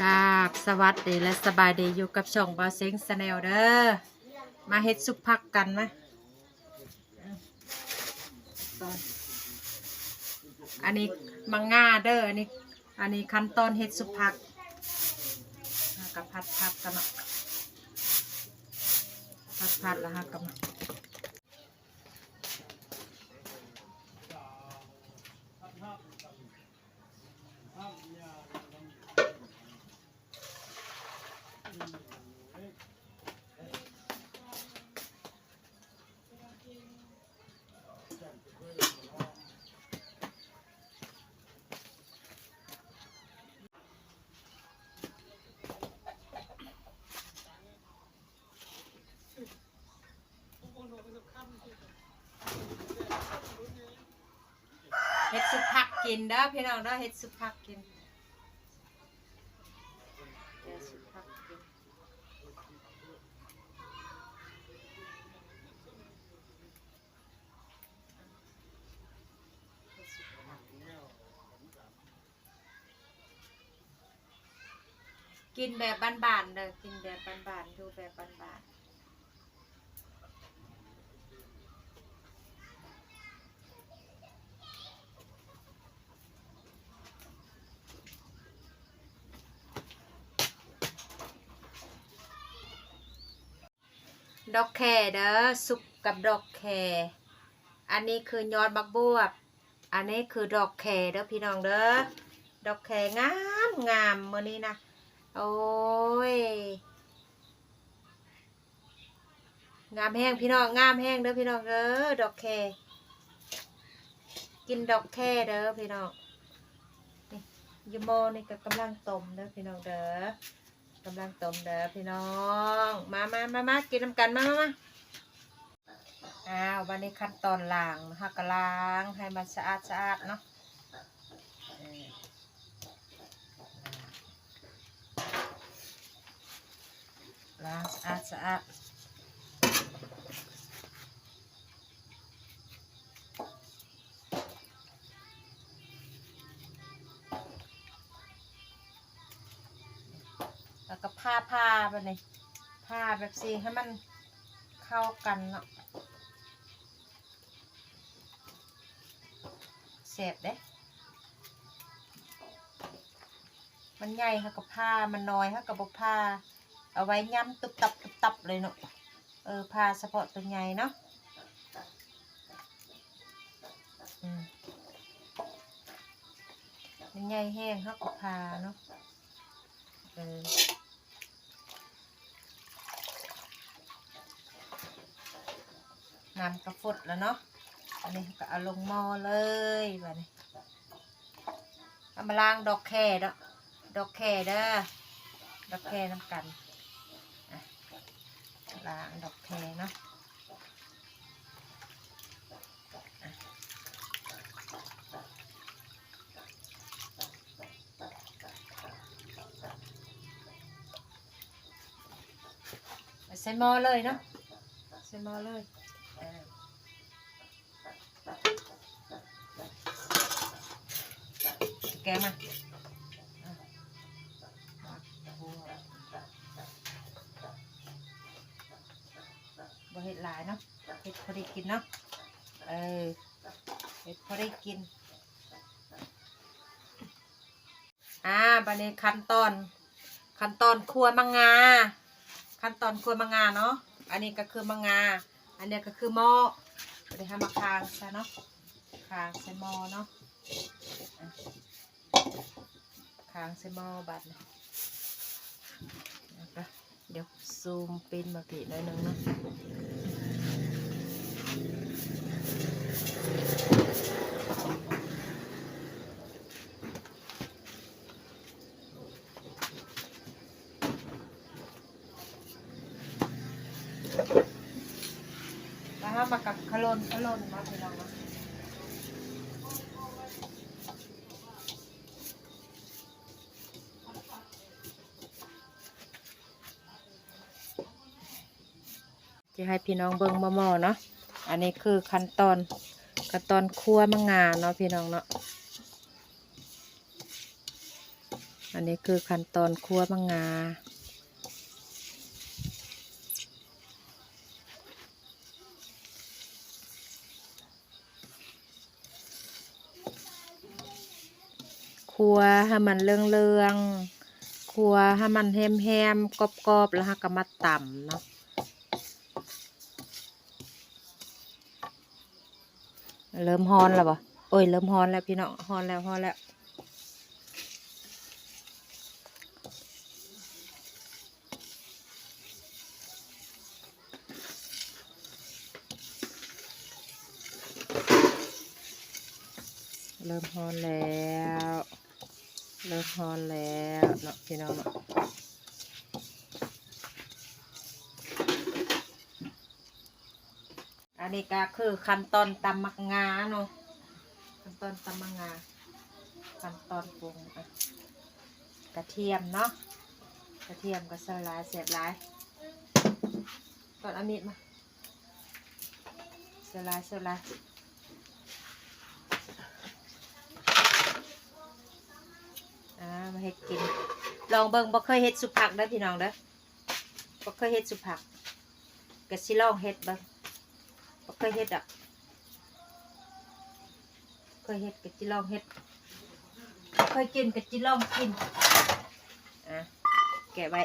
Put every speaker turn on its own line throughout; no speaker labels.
กราบสวัสดีและสบายดีอยู่กับช่องบาเซ็งสแนลเด้อมาเฮ็ดซุปผักกันไหมอันนี้มังงาเด้ออันนี้อันนี้ขั้นตอนเฮ็ดซุปผักกับผัดผัดกันเนาะผัดผัดแล้วฮะกับ เฮ็ดซุปผักกินเด้อพี่น้องเด้อเฮ็ดซุปผักกินเฮ็ดซุปผักกินกินแบบบ้านๆเด้อกินแบบบ้านๆดูแบบบ้านๆ ดอกแคเด้อซุปกับดอกแคอันนี้คือยอดบักบวบ อันนี้คือดอกแคเด้อพี่น้องเด้อ ดอกแคงามงามมื้อนี้นะ โอ้ย งามแห้งพี่น้องงามแห้งเด้อพี่น้องเด้อ ดอกแคกินดอกแคเด้อพี่น้อง นี่ยมโมนี่ก็กำลังต้มเด้อพี่น้องเด้อ กำลังต้มเด้อพี่น้อง มามามามากินน้ำกันมามามาอ้าววันนี้ขั้นตอนล้างหักล้างให้มันสะอาดสะอาดเนาะล้างสะอาดสะอาด แล้วก็ผ้าผ้าไปเลยผ้าแบบสีให้มันเข้ากันเนาะเสพเด้ มันใหญ่ค่ะกับผ้ามันน้อยค่ะกับบผ้า เอาไว้ย้ำตุบตับตุบตับเลยเนาะ เออผ้าเฉพาะตัวใหญ่เนาะมันใหญ่แห้งเขากับผ้าเนาะ เออ น้ำกระฟดแล้วเนาะอันนี้ก็เอาลงหม้อเลยแบบนี้เอามาล้างดอกแค่เนาะดอกแค่เด้อดอกแค่น้ำกันล้างดอกแค่เนาะเอาใส่หม้อเลยเนาะใส่หม้อเลย แกะมาบเห็ดหลายเนาะเห็ดพอได้กินเนาะ เออเห็ดพอได้กิน อ่าบันนี้ขั้นตอน ขั้นตอนครัวมังงา ขั้นตอนครัวมังงาเนาะ อันนี้ก็คือมังงา อันนี้ก็คือหม้อเดี๋ยวให้มาคางซะเนาะ คางใส่หม้อเนาะ คางใส่หม้อบัดนี้แล้วก็เดี๋ยวซูมป็นมาปีหน่อยนึงนะแล้วถ้ามากับขลนขลนมาพี่น้องนะ จะให้พี่น้องเบิ่งมะมอเนาะอันนี้คือขั้นตอนขั้นตอนคั่วมะงาเนาะพี่น้องเนาะอันนี้คือขั้นตอนคั่วมังงาครัวให้มันเรื่องครัวให้มันแฮมๆกรอบๆ แล้วก็มาต่ำเนาะ เริ่มฮอนแล้วบ่โอ้ยเริ่มฮอนแล้วพี่น้องฮอนแล้วฮอนแล้วเริ่มฮอนแล้ว เริ่มฮอนแล้วเนาะพี่น้องเนาะ นนี้ก็คือขั้นตอนตำมักงาเนาะขั้นตอนตำมักงาขั้นตอนปรุงกระเทียมเนาะกระเทียมก็สลายเสียบลายตอนอามีดมาสลายสลายอ่ามาเฮ็ดกิน ลองเบิ่งบ่เคยเฮ็ดสุผักเด้พี่น้องเด้อบ่เคยเฮ็ดสุผักก็สิลองเฮ็ดเบิ่ง เคยเฮ็ดอะ เคยเฮ็ดก็สิลองเฮ็ด เคยกินก็สิลองกิน อะ แกะไว้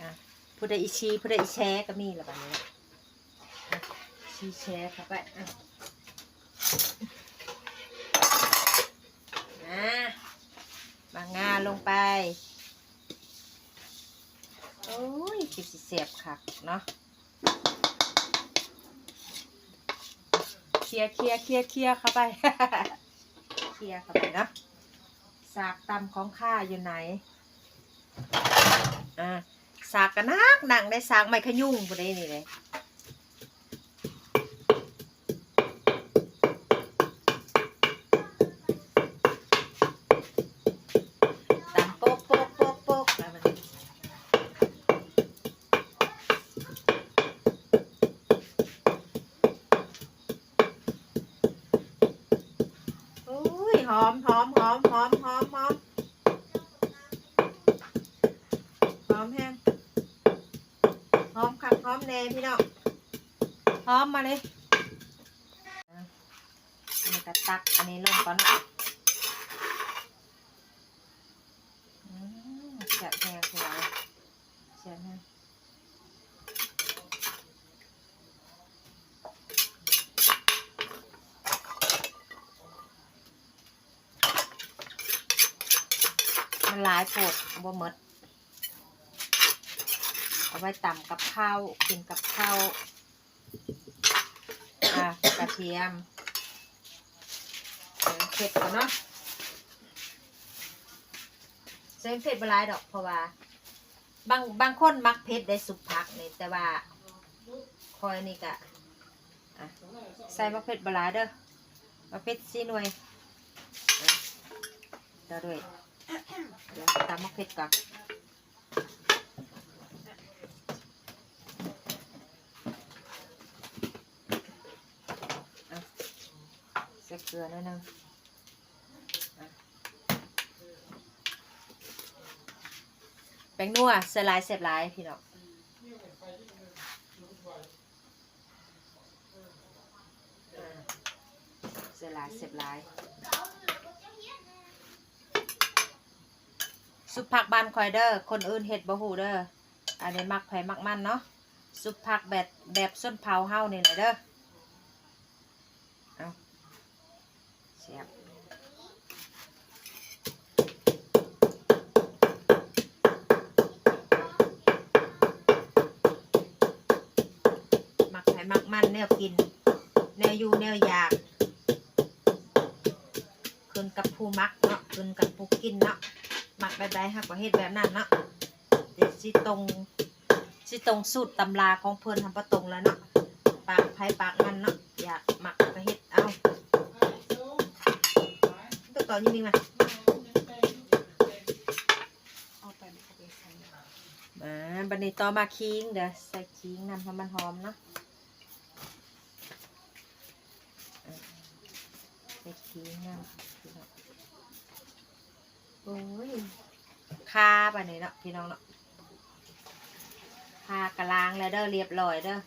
อะผู้ใดอีชีผู้ใดอีแชก็มีละบัดนี้นะอะชีแชเข้าไปอะ อะมางาลงไป โอ้ยกิ สิเสียบค่ะเนาะเคลียร์เคลียร์เคลียร์เคลียร์เข้าไปเคลียร์เข้าไปเนาะสากตำของข้าอยู่ไหนอ่าสากกันนักหนังได้สากไม่ขยุ่งบ่ได้นี่เลย ตามโป๊กโป๊กโป๊กโป๊กแล้วมันอุ้ยหอมหอมหอมหอมหอมหอมหอมแห้ง หอมคักหอมแน่พี่น้องหอมมาเลยอะอันนี้ก็ตักอันนี้ลงก่อนเนาะอืมแสบแหงสวยแสบแหงมันหลายโปดบ่หมด เอาไว้ตำกับข้าวกินกับข้าวอะกระเทียมเผ็ดก่อนเนาะเส้นเผ็ดบหลายดอกเพราะว่า บางบางคนมักเผ็ดได้สุกผักนี่แต่ว่าคอยนี่กะใส่มะเผ็ดบลายเด้อมะเผ็ดซีหน่วยเดี๋ยวด้วยเดี๋ยวตามมะเผ็ดก่อนอะใส่เก ลือนิดนึงแป้งนัวเสยหลายเสียบลายพี่น้องเสียหลายเสียบลายซุปผักบานคอยเดอร์คนอื่นเห็ดบ่หูเด้ออันนี้มักไผ่มักมันเนาะซุปผักแบบแบบส้นเผาเฮานี่แหละเด้อเอา เสียบมักไผ่มักมันแนวกิน แนวอยู่แนวอยากคืนกับผู้มักเนาะคืนกับผู้กินเนาะมักแบบใดฮักประเฮ็ดแบบนั้นเนาะเดี๋ยวสิตรงสิตรงสูตรตำราของเพิ่นทำประตรงแล้วเนาะปากไผ่ปากมันเนาะอยากมักประเฮ็ดเอา ตัวต่อยิ่งมีมามาบันนี้ต่อมาคิงเดี๋ยวใส่คิงนำให้มันหอมเนาะใส่ทีงน้องโอ้ยคาไปนี่เนาะพี่น้องเนาะคากระล้างแล้วเด้อเรียบร้อยเด้อ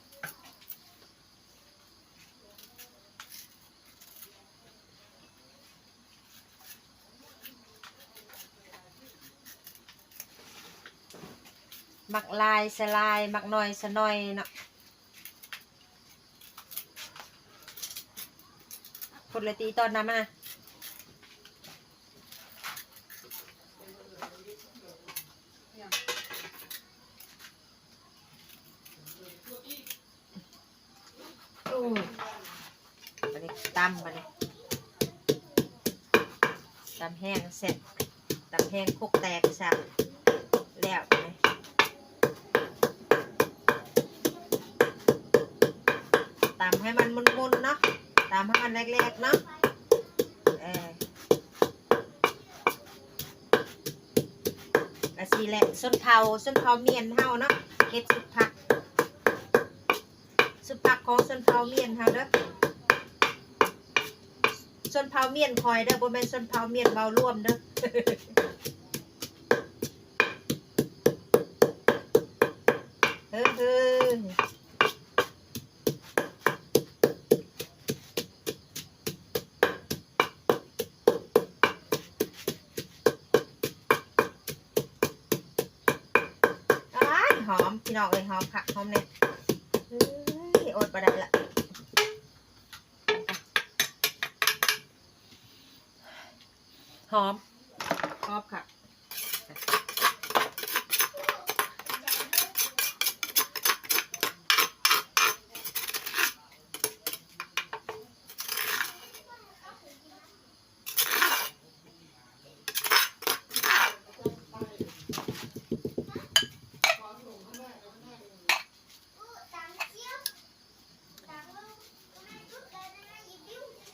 หมักลายสลายหมักหน่อยสหน่อยเนาะพูดเลยตีตอนนั้นมานะ
เนี่ย
โอ้ยไปเลยตำไปเลยตำแห้งเสร็จตำแห้งคุกแตกสับแล้ว ไปเลยตำให้มันมุนๆเนาะตำให้มันแรกๆเนาะเออละสีแหละส้นเผาส้นเผาเมียนเฮาเนาะเฮ็ดสุดผัก สุดผักของส้นเผาเมียนเฮาเด้อส้นเผาเมียนคอยเด้อบ่แม่นส้นเผาเมียนเบาร่วมเด้อเฮ้อ น้องเอ้ยหอมผักหอมเนี่ยเฮ้ยอดบ่ได้ละหอมหอมค่ะ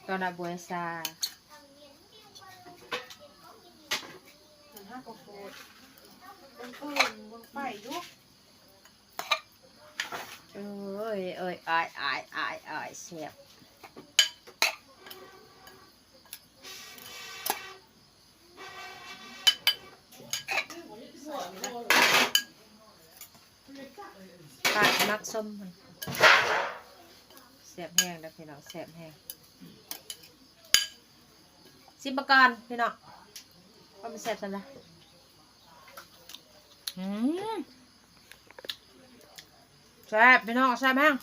Dona Buesa
มันห้ากระโปดบนปืนบนไฟยุก
เอ้ยเอ้ยอายอายอายอายเสียบปากมักส้มมันเสียบแห้งนะพี่น้องเสียบแห้ง สิบประการพี่น้องว่ามันเสียบสันละอืมแซ่บพี่น้องแซ่บแห้ง